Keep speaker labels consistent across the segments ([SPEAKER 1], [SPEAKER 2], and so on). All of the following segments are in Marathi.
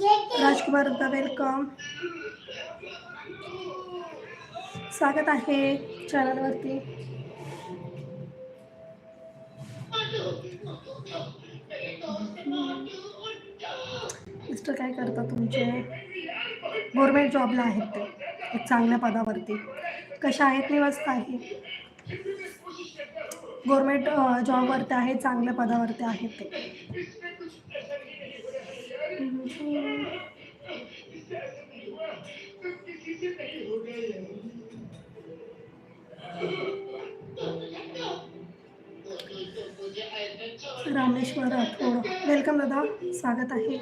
[SPEAKER 1] राजकुमार दा वेलकम स्वागत आहे चॅनलवरती मिस्टर काय करतात तुमचे? गव्हर्मेंट जॉबला आहेत ते एक चांगल्या पदावरती. कशा आहेत मी मस्त आहे गव्हर्मेंट जॉबवरती आहे चांगल्या पदावरती आहेत ते. रामेश्वर राठोड. वेलकम दादा. स्वागत आहे.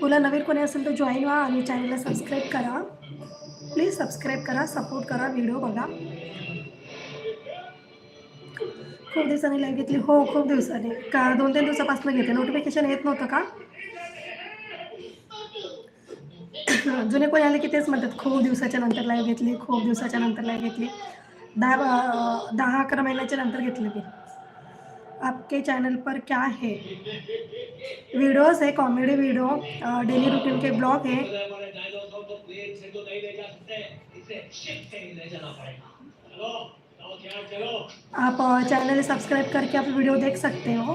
[SPEAKER 1] तुला नवीन कोणी असेल तर जॉईन व्हा आणि चॅनलला सबस्क्राईब करा. प्लीज सबस्क्राईब करा सपोर्ट करा व्हिडिओ बघा. खूप दिवसांनी लाईव्ह घेतली. हो खूप दिवसांनी. का? दोन तीन दिवसापासून घेते नोटिफिकेशन येत नव्हतं का? जुने कोणी आले की तेच म्हणतात खूप दिवसाच्या नंतर लाईव्ह घेतली खूप दिवसाच्या नंतर लाईव्ह घेतली. दहा दहा अकरा महिन्याच्या नंतर घेतली मी. आपके चैनल पर क्या है? वीडियोस है कॉमेडी वीडियो डेली रूटीन के ब्लॉग है.
[SPEAKER 2] तो
[SPEAKER 1] आप चैनल सब्सक्राइब करके आप वीडियो देख सकते हो।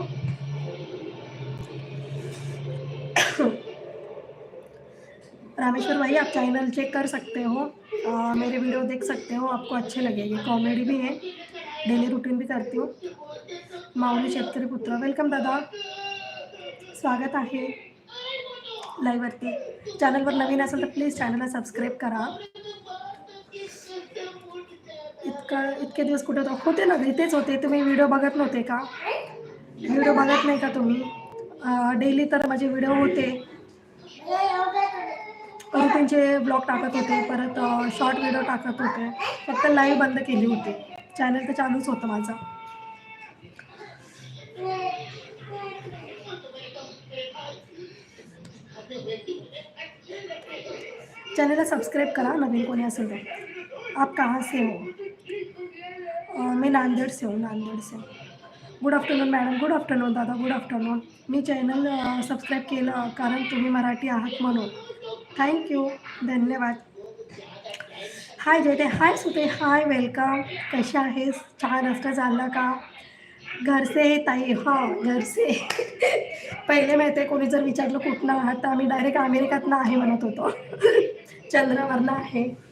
[SPEAKER 1] रामेश्वर भाई आप चैनल चेक कर सकते हो। अ, मेरे वीडियो देख सकते हो आपको अच्छे लगेंगे कॉमेडी भी है डेली रूटीन भी करती हूँ। माऊली शेतकरी पुत्र वेलकम दादा। स्वागत है आहे लाईव्हवरती चॅनलवर नवीन असेल तर प्लीज़ चॅनलला सबस्क्राईब करा। का इतके दिवस कुठे होता होते ना इथेच होते. तुम्ही व्हिडिओ बघत नव्हते का? व्हिडिओ बघत नाही का तुम्ही? डेली तर माझे व्हिडिओ होते. त्यांचे ब्लॉग टाकत होते परत शॉर्ट व्हिडिओ टाकत होते. फक्त लाईव्ह बंद केली होती. चॅनल तर चालूच होतं माझं. चॅनलला सबस्क्राईब करा नवीन कोणी असेल तर. आप कहाँ से हो. मी नांदेड से हूँ नांदेड से good afternoon madam good afternoon दादा. गुड आफ्टरनून मी चॅनल सबस्क्राईब केलं कारण तुम्ही मराठी आहात म्हणून. थँक्यू धन्यवाद. हाय जयते हाय सुते. हाय वेलकम कशा आहेस? चहा नाश्ता झाला का? घरसे हे ताई हां घरसे पहिले माहिती आहे कोणी जर विचारलं कुठनं आहात तर आम्ही डायरेक्ट अमेरिकातनं आहे म्हणत होतो. चंद्रावरनं आहे.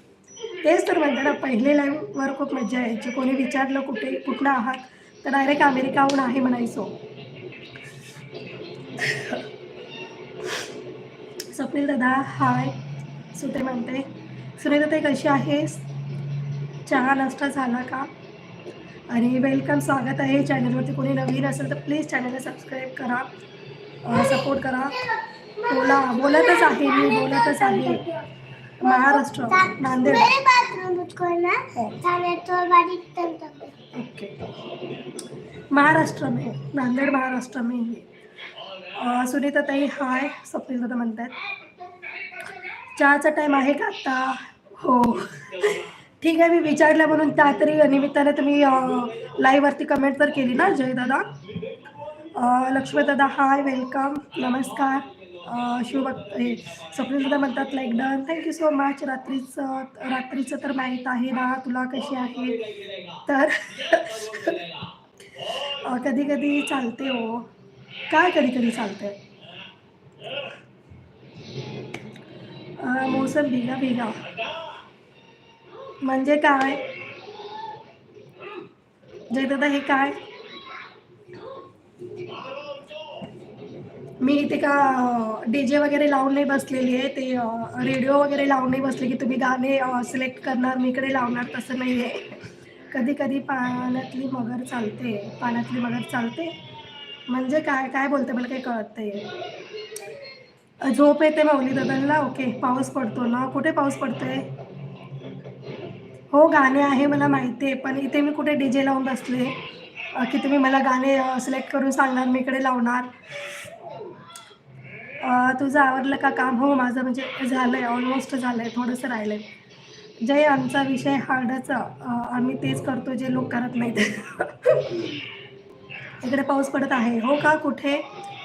[SPEAKER 1] तेच तर म्हणते ना पहिले लाईव्हवर खूप मजा यायची. कोणी विचारलं कुठे कुठनं आहात तर डायरेक्ट अमेरिकाहून आहे म्हणायचो. स्वप्नील दादा हाय सुते म्हणते सुनीता ताई कशी आहेस? चहा नाश्ता झाला का? आणि वेलकम स्वागत आहे चॅनलवरती कोणी नवीन असेल तर प्लीज चॅनलला सबस्क्राईब करा. सपोर्ट करा. बोला बोलतच आहे मी बोलतच आहे. महाराष्ट्र नांदेड.
[SPEAKER 3] है
[SPEAKER 1] ओके. महाराष्ट्र में नांदेड महाराष्ट्र में सुनीता ताई हाय स्वप्नील दादा म्हणतात चहाचा टाईम आहे का आता? हो. ठीक आहे मी विचारलं म्हणून त्या तरी निमित्ताने तुम्ही लाईव्हवरती कमेंट तर केली ना जय दादा लक्ष्मी दादा हाय वेलकम नमस्कार. शिवभक्त हे स्वप्नसुद्धा म्हणतात like done thank you so much रात्रीचं रात्रीचं तर माहीत आहे ना तुला कशी आहे? तर कधी कधी चालते हो. काय कधी कधी चालते मोसम भिगा भिगा म्हणजे काय? जयदादा हे काय? मी इथे का डी जे वगैरे लावून नाही बसलेली आहे. ते रेडिओ वगैरे लावून नाही बसले की तुम्ही गाणे सिलेक्ट करणार मी इकडे लावणार तसं नाही आहे. कधी कधी पाण्यातली मगर चालते पाण्यातली मगर चालते. म्हणजे काय काय बोलते मला काही कळत नाही. झोप येते माऊली दादांना. ओके पाऊस पडतो ना. कुठे पाऊस पडतोय? हो गाणे आहे मला माहिती आहे पण इथे मी कुठे डी जे लावून बसले? की तुम्ही मला गाणे सिलेक्ट करून सांगणार मी इकडे लावणार. तुझं आवडलं का काम? हो माझं म्हणजे झालं आहे ऑलमोस्ट झालं आहे थोडंसं राहिलं आहे जय आमचा विषय हार्डच. आम्ही तेच करतो जे लोक करत नाहीत. इकडे पाऊस पडत आहे. हो का? कुठे?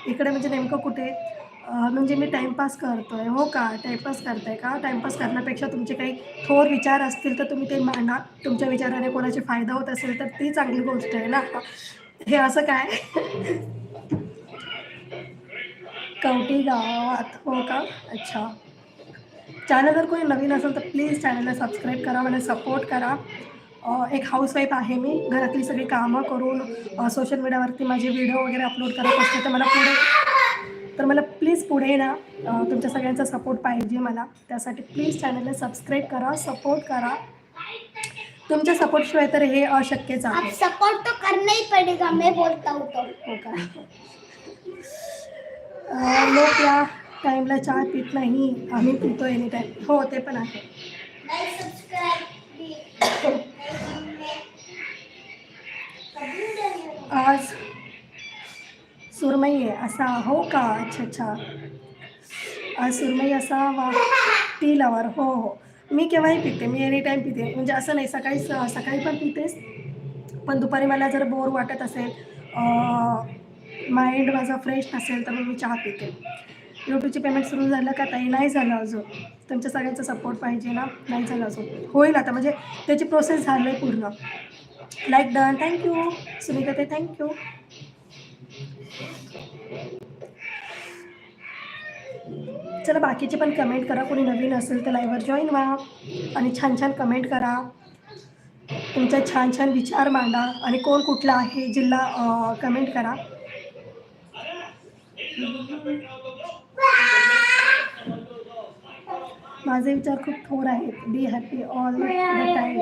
[SPEAKER 1] इकडे म्हणजे नेमकं कुठे? म्हणजे मी टाईमपास करतोय. हो का? टाईमपास करताय का? टाईमपास करण्यापेक्षा तुमचे काही थोर विचार असतील तर तुम्ही ते मांडा. तुमच्या विचाराने कोणाची फायदा होत असेल तर ती चांगली गोष्ट आहे ना. हे असं काय? कवटी गावात हो का? अच्छा. चॅनल जर कोणी नवीन असेल तर प्लीज चॅनलला सबस्क्राईब करा मला सपोर्ट करा. एक हाऊसवाईफ आहे मी. घरातली सगळी कामं करून सोशल मीडियावरती माझे व्हिडिओ वगैरे अपलोड करत असते तर मला पुढे तर मला प्लीज पुढे ना तुमच्या सगळ्यांचा सपोर्ट पाहिजे मला. त्यासाठी प्लीज चॅनलला सबस्क्राईब करा सपोर्ट करा. तुमच्या सपोर्टशिवाय तर हे अशक्यच आहे.
[SPEAKER 3] सपोर्ट तो करना ही पड़ेगा मैं बोलता हूँ तो.
[SPEAKER 1] हो लोक या टाईमला चहा पित नाही आम्ही पितो एनी टाईम हो ते पण आहे. आज सुरमई आहे असा हो का? अच्छा अच्छा. आज सुरमई असा वा टी लवर हो हो. मी केव्हाही पिते मी एनी टाईम पिते. म्हणजे असं नाही सकाळी स- सकाळी पण पितेच पण दुपारी मला जर बोर वाटत असेल माइंड माझा फ्रेश नसेल तर मग मी चहा पिते. यूट्यूबचे पेमेंट सुरू झालं का ताई? नाही झालं अजून. तुमच्या सगळ्यांचा सपोर्ट पाहिजे ना? नाही झालं अजून. होईल आता. म्हणजे त्याची प्रोसेस झालं आहे पूर्ण. लाईक डन थँक्यू सुनीता ते थँक्यू चला बाकीचे पण कमेंट करा. कोणी नवीन असेल तर लाईव्हवर जॉईन व्हा. आणि छान छान कमेंट करा. तुमचा छान छान विचार मांडा. आणि कोण कुठला आहे जिल्हा कमेंट करा. माझे विचार खूप थोर आहेत. Be happy all the time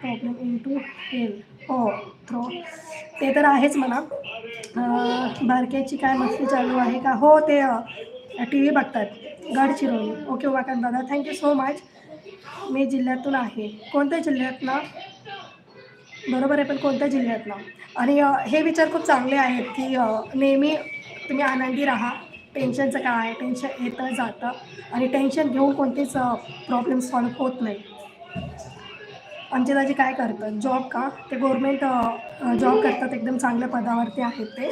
[SPEAKER 1] problem in to hell हो थ्रो ते तर आहेच म्हणा. बारक्याची काय मस्ती चालू आहे का? हो ते टी व्ही बघतात. गडचिरोली ओके वाकांत दादा थँक्यू सो मच मी जिल्ह्यातून आहे. कोणत्या जिल्ह्यातला बरोबर आहे पण कोणत्या जिल्ह्यातनं आणि हे विचार खूप चांगले आहेत की नेहमी तुम्ही आनंदी राहा. टेन्शनचं काय? टेन्शन येतं जातं. आणि टेन्शन घेऊन कोणतेच प्रॉब्लेम सॉल्व होत नाही. आमचे दाजी काय करतात? जॉब का? ते गव्हर्मेंट जॉब करतात. एकदम चांगल्या पदावरती आहेत ते.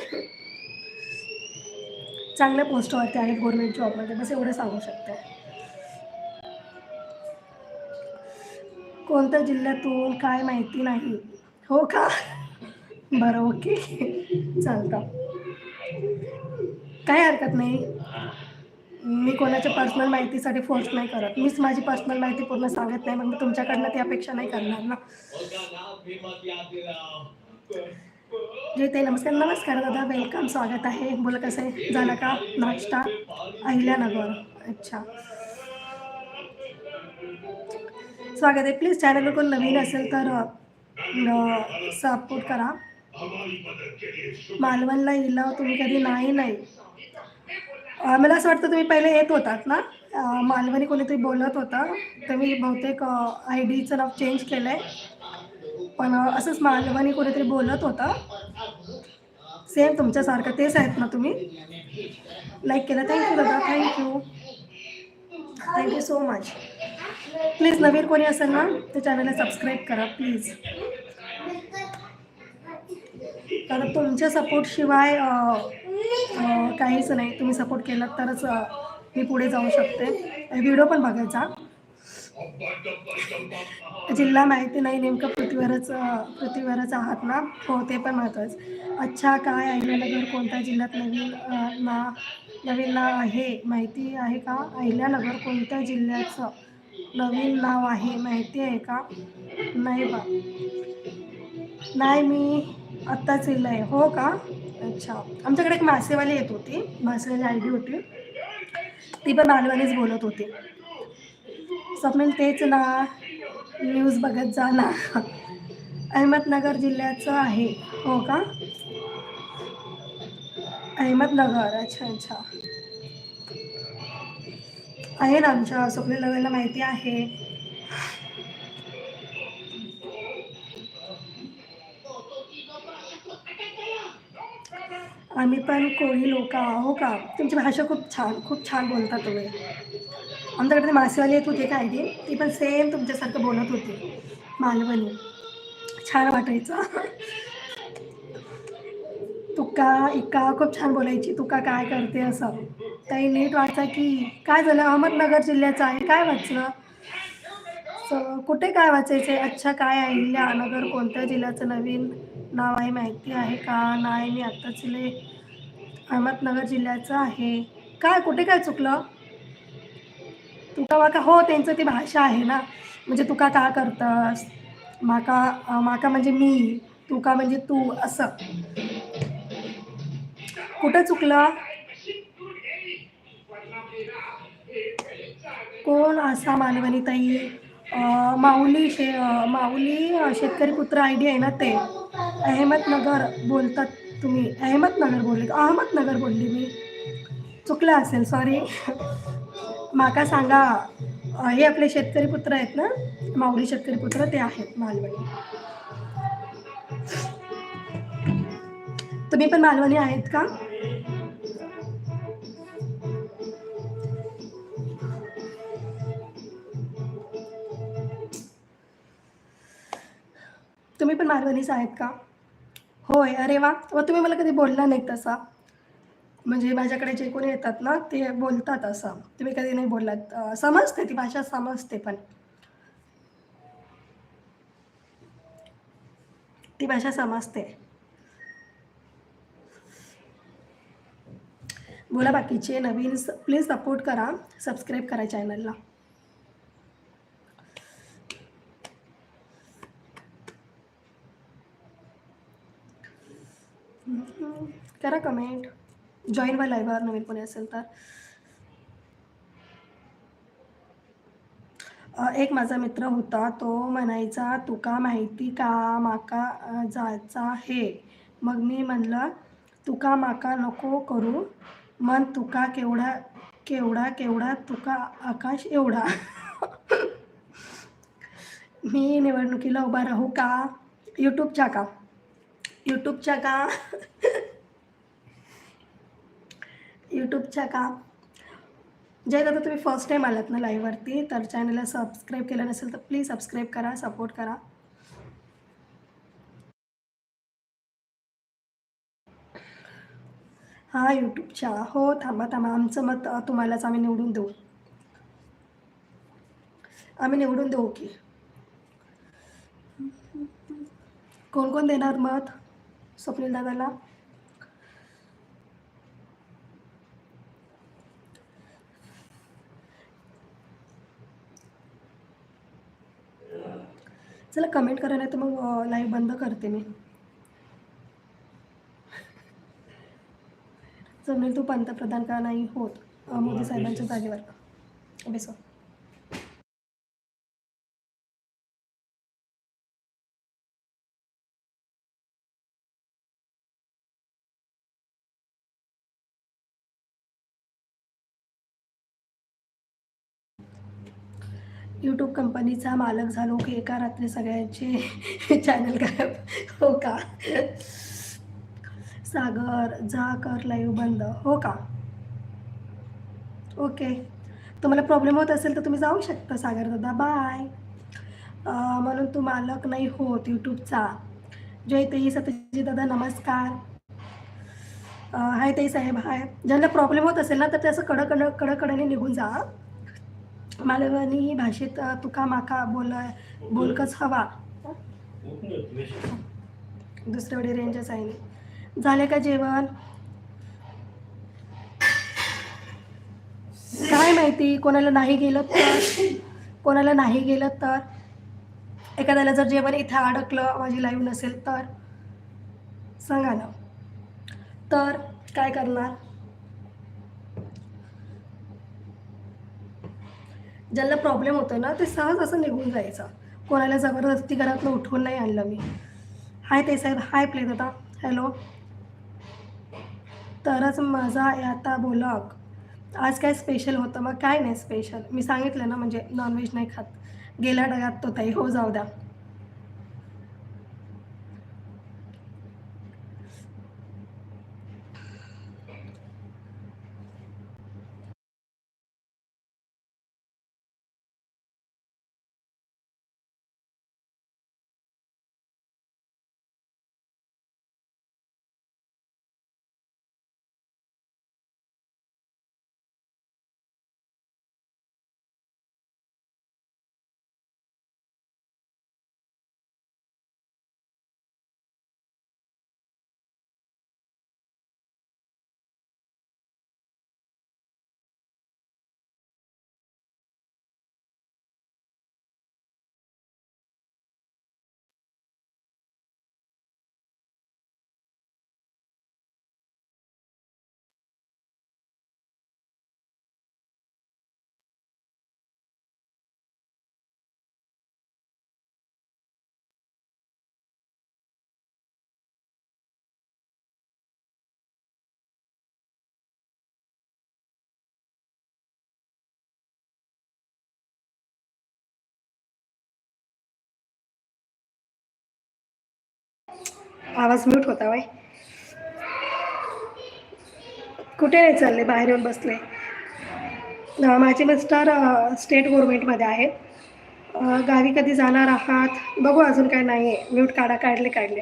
[SPEAKER 1] चांगल्या पोस्टवरती आहेत गव्हर्मेंट जॉबमध्ये. बस एवढं सांगू शकते. कोणत्या जिल्ह्यातून काय माहिती नाही. हो का? बरं ओके. चालतं. काही हरकत नाही. मी कोणाच्या पर्सनल माहितीसाठी फोर्स नाही करत. मीच माझी पर्सनल माहिती पूर्ण सांगत नाही मग मी तुमच्याकडनं ती अपेक्षा नाही करणार ना. जे ते नमस्कार नमस्कार दादा. वेलकम स्वागत आहे. बोला कसं आहे? झालं का नाश्ता? अहिल्यानगर. अच्छा. स्वागत आहे. प्लीज चॅनल कोण नवीन असेल तर सपोर्ट करा. मालवणला येला तुम्ही कधी नाही नाही. मला असं वाटतं तुम्ही पहिले येत होतात ना? मालवणी कोणीतरी बोलत होता. तर मी बहुतेक आय डीचं नाव चेंज केलं आहे पण असंच मालवणी कोणीतरी बोलत होता. सेम तुमच्यासारखं तेच आहेत ना तुम्ही? लाईक केलं. थँक्यू दादा. Thank you thank you so much please नवीन कोणी असेल ना ते चॅनलला सबस्क्राईब करा प्लीज कारण तुमच्या सपोर्टशिवाय काहीच नाही. तुम्ही सपोर्ट केलात तरच मी पुढे जाऊ शकते. व्हिडिओ पण बघायचा. जिल्हा माहिती नाही नेमकं पृथ्वीवरच पृथ्वीवरच आहात ना? हो ते पण महत्त्वाचं अच्छा काय अहिल्यानगर? कोणत्या जिल्ह्यात नवीन ना नवीन नाव आहे? माहिती आहे का? अहिल्यानगर कोणत्या जिल्ह्याचं नवीन नाव आहे? माहिती आहे का? नाही बा नाही मी आत्ताच येईल आहे. हो का? अच्छा. आमच्याकडे एक मासेवाली येत होती. मासेवाली आय डी होती. ती पण मालवानीच बोलत होती. स्वप्नील तेच ना. न्यूज बघत जा ना. अहमदनगर जिल्ह्याचं आहे. हो का? अहमदनगर. अच्छा अच्छा. आहे ना आमच्या स्वप्नील नगरला माहिती आहे. आम्ही पण कोळी लोक आहो का? तुमची भाषा खूप छान खूप छान बोलता तुम्ही. आमच्याकडे मासेवाली येत होती काय ती ती पण सेम तुमच्यासारखं बोलत होती. मालवणी. छान वाटायचं. तुका इका खूप छान बोलायची. तुका काय करते असं. काही नीट वाचा की. काय झालं? अहमदनगर जिल्ह्याचं आहे. काय वाचलं? सो कुठे काय वाचायचं आहे अच्छा काय आहे? नगर कोणत्या जिल्ह्याचं नवीन नाव आहे माहिती आहे का? नाही मी आत्ताच ले अहमदनगर जिल्ह्याचं आहे. काय कुठे काय चुकलं? तुका वाका हो त्यांचं ती भाषा आहे ना. म्हणजे तुका का करतस? माका माका म्हणजे मी तुका म्हणजे तू असं. कुठं चुकलं? कोण? असा मालवणी ताई. माऊली शे माऊली शेतकरी पुत्र आय डी आहे ना ते. अहमदनगर बोलतात. तुम्ही अहमदनगर बोलले अहमदनगर बोलली मी. चुकलं असेल सॉरी माका सांगा हे आपले शेतकरी पुत्र आहेत ना? माऊली शेतकरी पुत्र ते आहेत मालवणी. तुम्ही पण मालवणी आहेत का? तुम्ही पण मालवणीच आहेत का? होय अरे वा. व तुम्ही मला कधी बोलला नाही तसा? म्हणजे माझ्याकडे जे कोणी येतात ना ते बोलतात असं. तुम्ही कधी नाही बोललात. समजते ती भाषा समजते पण. ती भाषा समजते. बोला बाकीचे. नवीन प्लीज सपोर्ट करा. सबस्क्राईब करा चॅनलला करा कमेंट जॉईन व्हा लाईव्हवर नवीन कोणी असेल तर. एक माझा मित्र होता तो म्हणायचा तुका माहिती का माका जायचा हे मग मी म्हणलं तुका माका नको करू मन तुका केवढा केवढा केवढा तुका आकाश एवढा. मी निवडणुकीला उभा राहू का? यूट्यूबच्या का? यूट्यूबच्या का? यूट्यूबच्या का? जे दादा तुम्ही फर्स्ट टाईम आलात ना लाईव्हवरती तर चॅनलला सबस्क्राईब केलं नसेल तर प्लीज सबस्क्राईब करा सपोर्ट करा. हां यूट्यूबच्या हो थांबा थांबा. आमचं मत तुम्हालाच आम्ही निवडून देऊ. आम्ही निवडून देऊ की. कोण कोण देणार मत? स्वप्नील दादाला? चला कमेंट करा नाही तर मग लाईव्ह बंद करते मी. जमेल तू पंतप्रधान का नाही होत मोदी साहेबांच्या जागेवर. बेसो यूट्यूब कंपनीचा मालक झालो की एका रात्री सगळ्यांचे चॅनल गायब हो का? सागर जा कर लाईव्ह बंद. हो का? ओके तुम्हाला प्रॉब्लेम होत असेल तर तुम्ही जाऊ शकता सागर दादा. बाय म्हणून तू मालक नाही होत यूट्यूबचा जय तई सत्यजी दादा नमस्कार. हाय तई साहेब हाय. ज्यांना प्रॉब्लेम होत असेल ना तर ते असं कडकड कडकडने निघून जा मालवणी ही भाषेत तुका माका बोल बोलकच हवा. दुसऱ्याकडे रेंजच आहे नाही. झाले का जेवण? काय माहिती कोणाला नाही गेलं तर? कोणाला नाही गेलं तर? एखाद्याला जर जेवण इथं अडकलं माझी लाईव्ह नसेल तर? सांगा ना. तर काय करणार? ज्याला प्रॉब्लेम होतो ना ते सहज असं निघून जायचं. कोणाला जबरदस्ती घरातलं उठवून नाही आणलं मी. हाय ते साहेब हाय प्ले दादा हॅलो तरच माझा आता बोलक. आज काय स्पेशल होतं? मग काय नाही स्पेशल मी सांगितलं ना म्हणजे नॉनव्हेज नाही खात. गेल्या डगात तो ताई. हो जाऊ द्या. आवाज म्यूट होता बाय कुठे नाही चालले? बाहेर येऊन बसले माझे मिस्टर स्टेट गव्हर्मेंटमध्ये आहेत. गावी कधी जाणार आहात? बघू अजून काय नाही आहे म्यूट काढा काढले काढले.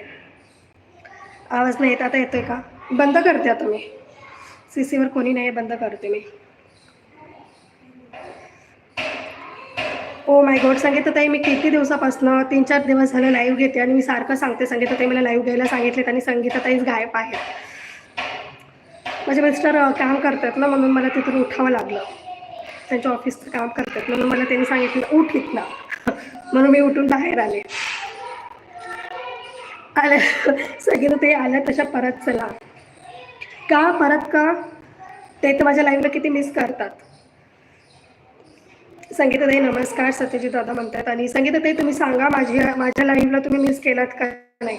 [SPEAKER 1] आवाज नाही येत आता येतो आहे का? बंद करते आता मी. सी सीवर कोणी नाही आहे, बंद करते मी. ओ माय गॉड सांगितलं ताई मी किती दिवसापासून तीन चार दिवस झालं लाईव्ह घेते आणि मी सारखं सांगते संगीता ताई मला लाईव्ह घ्यायला सांगितले आणि संगीता ताईच गायब आहेत. माझे मिस्टर काम करतात ना म्हणून मला तिथून उठावं लागलं. त्यांच्या ऑफिसचं काम करतात म्हणून मला त्यांनी सांगितलं उठ इथला म्हणून मी उठून बाहेर आले. आल्या सगळे ते आल्या तशा परत चला. का परत का? ते तर माझ्या लाईव्हला किती मिस करतात. संगीताताई नमस्कार. सत्यजित दादा म्हणतात आणि संगीताताई तुम्ही सांगा माझी माझ्या लाईव्हला तुम्ही मिस केलात का नाही?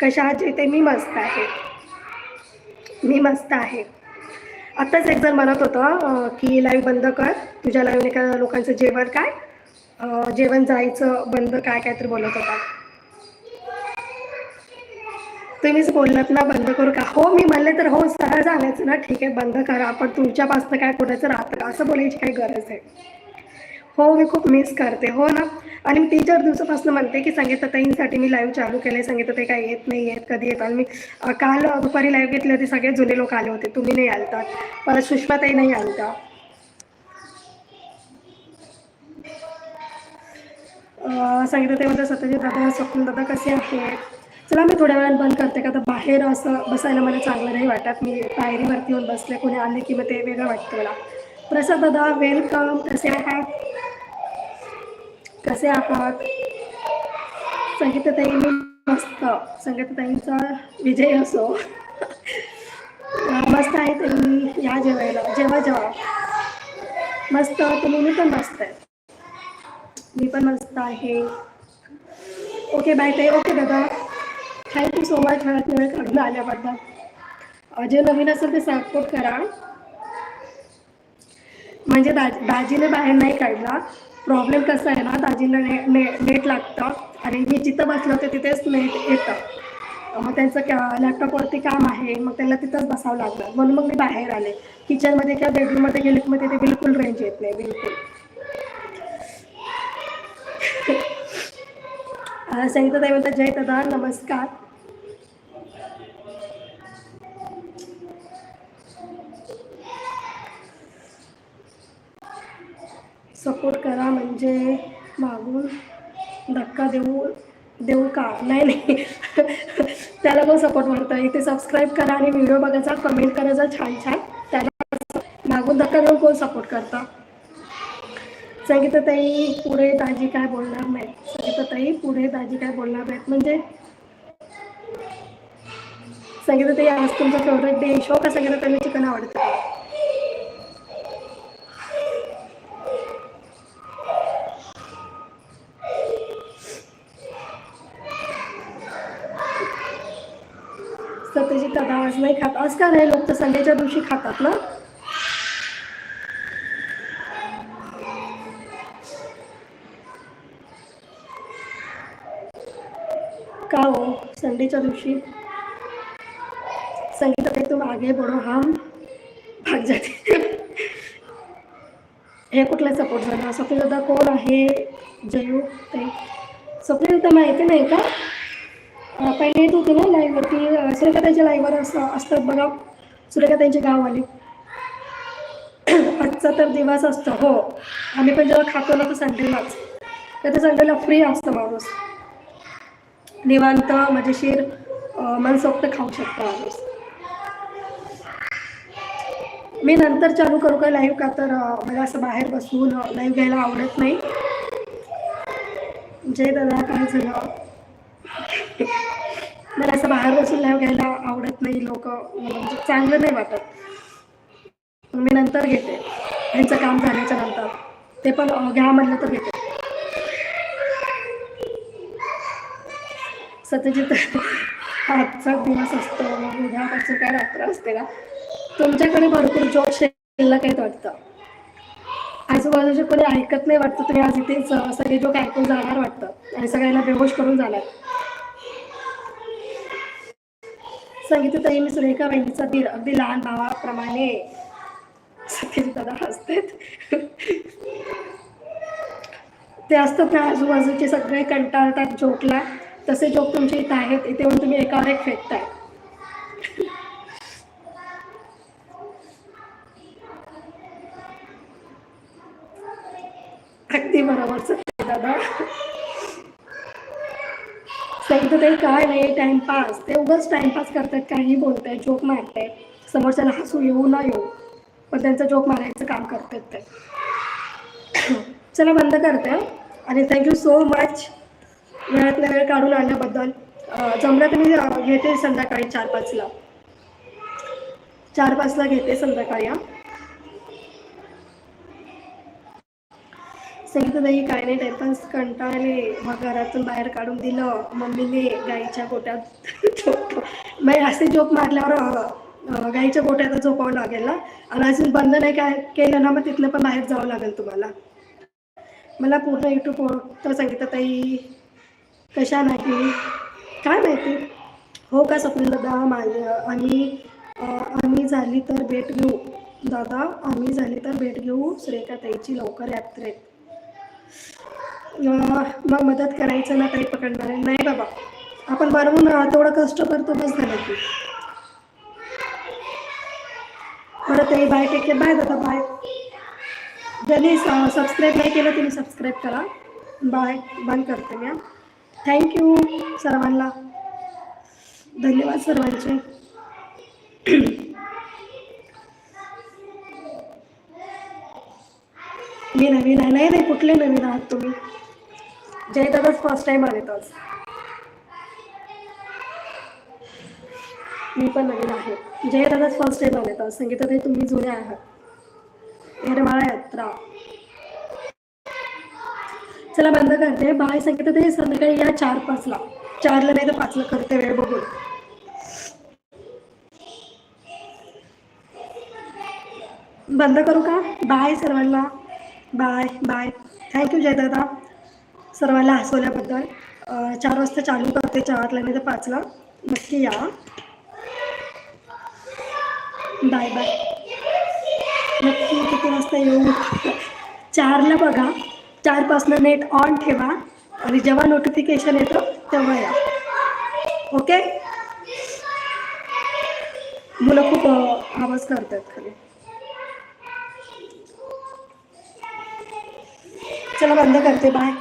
[SPEAKER 1] कशा आहात ते मी मस्त आहे. मी मस्त आहे. आत्ताच एक जण म्हणत होतं की लाईव्ह बंद कर. तुझ्या लाईव्हने का लोकांचं जेवण काय? जेवण जायचं बंद काय काय तरी बोलत होता. तुम्हीच बोललात ना बंद करू का? हो मी म्हणले तर हो सरळ सांगायचं ना. ठीक आहे बंद करा. पण तुमच्यापासून काय कोणाचं राहतं का? असं बोलायची काही गरज आहे हो मी खूप मिस करते. हो ना? आणि मी तीन चार दिवसापासून म्हणते की संगीताताईंसाठी मी लाईव्ह चालू केले संगीतताई काही येत नाही आहेत कधी येतात मी काल दुपारी लाईव्ह घेतली होती. सगळे जुने लोक आले होते. तुम्ही नाही आलतात परत सुषमाताई नाही आलता. अं, संगीताताईमध्ये सत्यजित दादा स्वप्न दादा कसे आहेत? चला मी थोड्या वेळात बंद करते का तर बाहेर असं बसायला मला चांगलं नाही वाटत. मी पायरीवरती येऊन बसले कोणी आले की मग ते वेगळं वाटतं मला. प्रसाद दादा वेलकम कसे आहात? कसे आहात? संगीतताई मी मस्त. संगीतताईंचा विजय असो. मस्त आहे तुम्ही या जेवायला. जेव्हा जेव्हा मस्त. तुम्ही मी पण मस्त आहे. मी पण मस्त आहे. ओके बाय ताई. ओके दादा. थँक्यू सो मच मला वेळ काढून आल्याबद्दल. जे नवीन असेल ते सपोर्ट करा. म्हणजे दा दाजीने बाहेर नाही काढला. प्रॉब्लेम कसा आहे ना दाजीला ने ने नेट लागतं. आणि मी जिथं बसलं होते तिथेच नेट येतं. मग त्यांचं कॅ लॅपटॉपवरती काम आहे मग त्यांना तिथंच बसावं लागलं म्हणून मग मी बाहेर आले. किचनमध्ये किंवा बेडरूममध्ये गेले की मग तिथे बिलकुल रेंज येत नाही बिलकुल. संहिता संगीताताई म्हणतात जय दादा नमस्कार. सपोर्ट करा म्हणजे मागून धक्का देऊ देऊ का? नाही नाही. त्याला पण सपोर्ट मारता इथे सबस्क्राईब करा आणि व्हिडिओ बघायचा कमेंट करायचा छान छान. त्याला मागून धक्का देऊन कोण सपोर्ट करतं? संगीताताई पुढे दाजी काय बोलणार नाही संगीताताई पुढे दाजी काय बोलणार नाहीत. म्हणजे संगीताताई आज तुमचा फेवरेट डे शो का संगीताताईला चिकन आवडतं सत्यजित दादा खात. का नाही लोक तर संडेच्या दिवशी खातात ना? का हो? संडेच्या दिवशी? संगीत तुम आगे बडो हम. भाग जाते. हे कुठला सपोर्ट झाला? स्वप्नदा कोण आहे? जयू ते. स्वप्नदा माहिती नाही का? पहिले येत होती ना लाईव्हवरती सुरेखाताईच्या लाईव्हवर असं असतात बघा. सुरेखाताईंचे गाववाले आजचा तर दिवस असतो. हो. आम्ही पण जेव्हा खातो ना तर संडेलाच तर संडेला फ्री असतं माणूस. निवांत मजेशीर मनसोक्त खाऊ शकतो माणूस. मी नंतर चालू करू का लाईव्ह का तर मला असं बाहेर बसून लाईव्ह घ्यायला आवडत नाही. जय दादा काय झालं? मला असं बाहेर बसून लाईव्ह घ्यायला आवडत नाही लोक म्हणजे चांगलं नाही वाटत. मी नंतर घेते. त्यांचं काम झाल्याच्यानंतर. ते पण घ्या म्हणलं तर घेते. सत्यजित आजचा दिवस असतो. मग उद्यापासून काय रात्र असते का तुमच्याकडे भरपूर जॉब शिल्लक आहेत वाटतं. आजूबाजूचे कोणी ऐकत नाही वाटतं तुम्ही आज इथेच सगळे जोक ऐकून जाणार वाटतं. आणि सगळ्यांना बेहोश करून जाणार. सांगितलं तरी मी सुरेखा बहिणीचा दीर अगदी लहान भावाप्रमाणे दादा हसतात. ते असतात ना आजूबाजूचे सगळे कंटाळतात जोकला तसे जोक तुमचे इथे आहेत इथे येऊन तुम्ही एकावर एक फेकताय. अगदी बरोबर सत्य दादा. सांगितलं ते काय नाही टाइमपास ते उगाच टाइमपास करतात काही बोलताय जोक मारताय समोरच्याला हसू येऊ ना येऊ. पण त्यांचं जोक मारायचं काम करतात ते. चला बंद करते. आणि थँक्यू सो मच वेळातला वेळ काढून आणल्याबद्दल जमलं तर मी घेते संध्याकाळी चार पाचला. चार पाचला घेते संध्याकाळी हां. सांगितलं काय नाही टायपन्स कंटाळले. मग घरातून बाहेर काढून दिलं. मम्मीने गाईच्या गोट्यात झोप मग असे जोक मारल्यावर गाईच्या गोट्यात झोपावं लागेल ना? आणि अजून बंद नाही काय केलं ना मग तिथलं पण बाहेर जावं लागेल तुम्हाला. मला पूर्ण यूट्यूब तर सांगितलं ताई कशा नाही? काय माहिती? हो का स्वप्न दादा माझ्या आम्ही आम्ही झाली तर भेट घेऊ. दादा आम्ही झाली तर भेट घेऊ. सुरेखा ताईची लवकर यात्रेत. मग मदत करायचं ना काही पकडणार आहे? नाही बाबा. आपण बरवून अं, तेवढं कष्ट करतो बस झालं की. परत ताई बाय टेक केअर बाय दादा बाय. ज्यांनी सबस्क्राईब नाही केलं तुम्ही सबस्क्राईब करा. बाय. बंद करते मी थँक्यू सर्वांना. धन्यवाद सर्वांचे. मी नवीन आहे नाही नाही कुठले नवीन आहात तुम्ही. जयदादाच फर्स्ट टाइम आले आज. मी पण नवीन आहे. जयदादाच फर्स्ट टाइम आले आज. सांगितलं ते तुम्ही जुने आहात. येरमाळा यात्रा. चला बंद करते. बाय संगीतात ते संध्याकाळी या चार पाचला. चारला नाही तर पाचला. करते वेळ बघून. बंद करू का? बाय सर्वांना. Bye bye. थँक्यू जयदादा. सर्वांना हसवल्याबद्दल. चार वाजता चालू करते चारला नाही तर पाचला. नक्की या. Bye bye. नक्की किती वाजता येऊ? चारला बघा. चारपासनं नेट ऑन ठेवा. आणि जेव्हा नोटिफिकेशन येतं तेव्हा या. ओके मुलं खूप आवाज करतात खाली. चला बंद करते बाय